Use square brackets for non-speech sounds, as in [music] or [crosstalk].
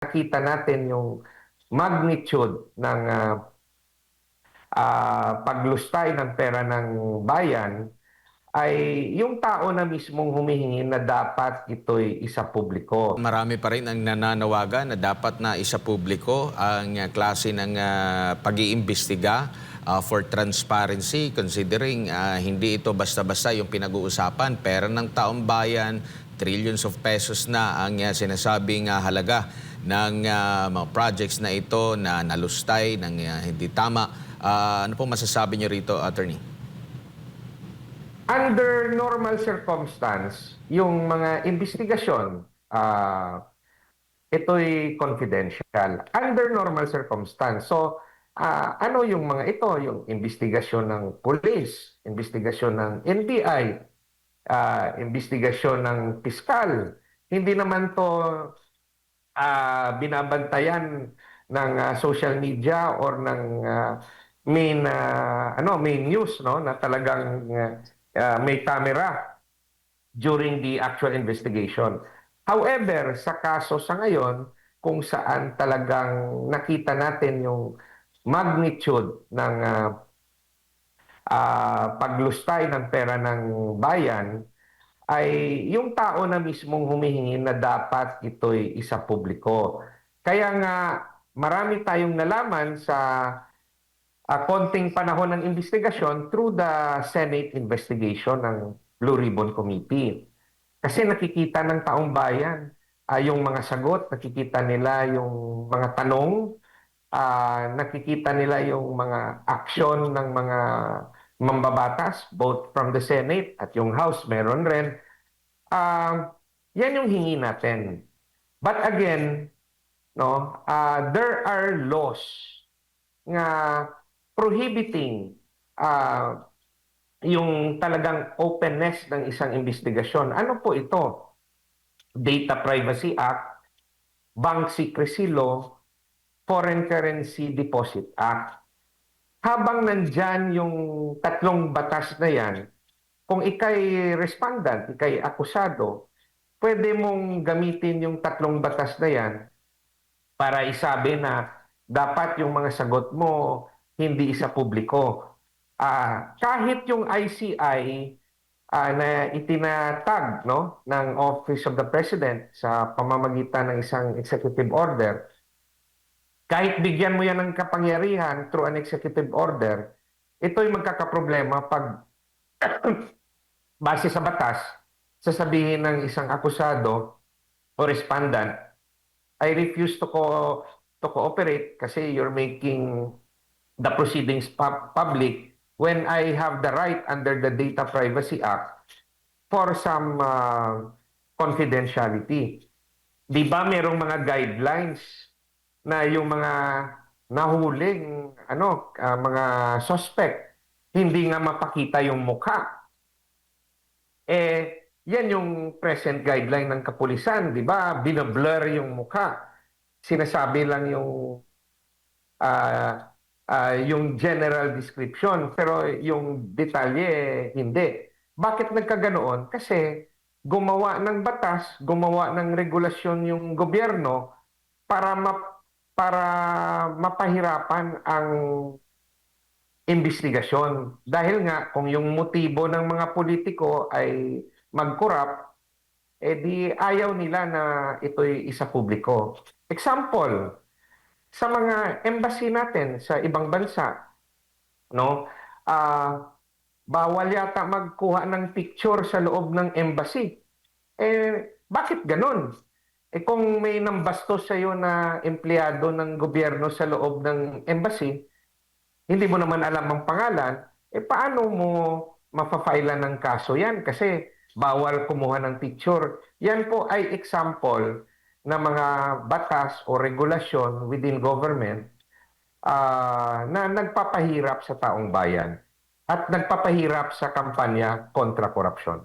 nakita natin yung magnitude ng ah, ah, paglustay ng pera ng bayan ay yung tao na mismong humihingi na dapat ito'y isa publiko. Marami pa rin ang nananawagan na dapat na isa publiko ang uh, klase ng uh, pag-iimbestiga uh, for transparency considering uh, hindi ito basta-basta yung pinag-uusapan. Pera ng taong bayan, trillions of pesos na ang uh, sinasabing uh, halaga ng uh, mga projects na ito na nalustay ng uh, hindi tama. Uh, ano pong masasabi niyo rito, Attorney? Under normal circumstance, yung mga investigasyon, ah, ito'y confidential. Under normal circumstance. So, ah, ano yung mga ito? Yung investigasyon ng police, investigasyon ng NBI, ah, investigasyon ng piskal. Hindi naman to ah, binabantayan ng ah, social media or ng ah, main ah, ano main news no na talagang uh, may camera during the actual investigation. However, sa kaso sa ngayon, kung saan talagang nakita natin yung magnitude ng uh, uh, paglustay ng pera ng bayan, ay yung tao na mismong humihingi na dapat ito'y isa publiko. Kaya nga marami tayong nalaman sa uh, konting panahon ng investigasyon through the Senate investigation ng Blue Ribbon Committee. Kasi nakikita ng taong bayan uh, yung mga sagot, nakikita nila yung mga tanong, uh, nakikita nila yung mga aksyon ng mga mambabatas, both from the Senate at yung House, meron rin. Uh, yan yung hingi natin. But again, no, uh, there are laws nga prohibiting uh, yung talagang openness ng isang investigasyon. Ano po ito? Data Privacy Act, Bank Secrecy Law, Foreign Currency Deposit Act. Habang nandyan yung tatlong batas na yan, kung ikay respondent, ikay akusado, pwede mong gamitin yung tatlong batas na yan para isabi na dapat yung mga sagot mo hindi isa publiko. Uh, kahit yung ICI uh, ah, na itinatag no, ng Office of the President sa pamamagitan ng isang executive order, kahit bigyan mo yan ng kapangyarihan through an executive order, ito'y magkakaproblema pag [coughs] base sa batas, sasabihin ng isang akusado o respondent, I refuse to, co to cooperate kasi you're making the proceedings pub- public when I have the right under the Data Privacy Act for some uh, confidentiality. Di ba merong mga guidelines na yung mga nahuling ano uh, mga suspect hindi nga mapakita yung mukha. Eh yan yung present guideline ng kapulisan, di ba? Binablur yung mukha. Sinasabi lang yung uh, uh, yung general description, pero yung detalye, hindi. Bakit nagkaganoon? Kasi gumawa ng batas, gumawa ng regulasyon yung gobyerno para map, para mapahirapan ang investigasyon. Dahil nga kung yung motibo ng mga politiko ay magkurap, eh di ayaw nila na ito'y isa publiko. Example, sa mga embassy natin sa ibang bansa. No? Uh, bawal yata magkuha ng picture sa loob ng embassy. Eh, bakit ganun? Eh kung may nambastos sa iyo na empleyado ng gobyerno sa loob ng embassy, hindi mo naman alam ang pangalan, eh paano mo mapafailan ng kaso yan? Kasi bawal kumuha ng picture. Yan po ay example na mga batas o regulasyon within government uh, na nagpapahirap sa taong bayan at nagpapahirap sa kampanya kontra korupsyon.